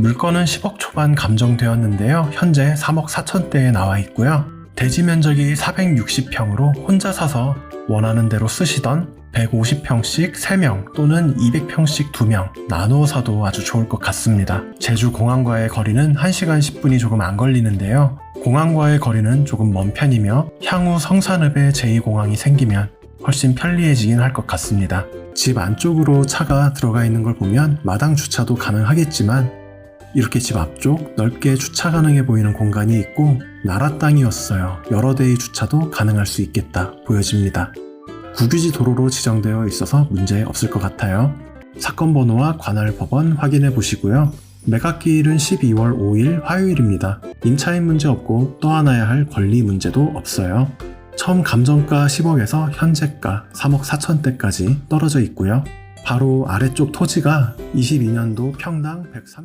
물건은 10억 초반 감정되었는데요. 현재 3억 4천대에 나와 있고요. 대지 면적이 460평으로 혼자 사서 원하는 대로 쓰시던 150평씩 3명 또는 200평씩 2명 나누어 사도 아주 좋을 것 같습니다. 제주 공항과의 거리는 1시간 10분이 조금 안 걸리는데요. 공항과의 거리는 조금 먼 편이며 향후 성산읍에 제2공항이 생기면 훨씬 편리해지긴 할 것 같습니다. 집 안쪽으로 차가 들어가 있는 걸 보면 마당 주차도 가능하겠지만 이렇게 집 앞쪽 넓게 주차 가능해 보이는 공간이 있고 나라 땅이었어요. 여러 대의 주차도 가능할 수 있겠다 보여집니다. 국유지 도로로 지정되어 있어서 문제 없을 것 같아요. 사건 번호와 관할 법원 확인해 보시고요. 매각기일은 12월 5일 화요일입니다. 임차인 문제 없고 떠안아야 할 권리 문제도 없어요. 처음 감정가 10억에서 현재가 3억 4천대까지 떨어져 있고요. 바로 아래쪽 토지가 22년도 평당 130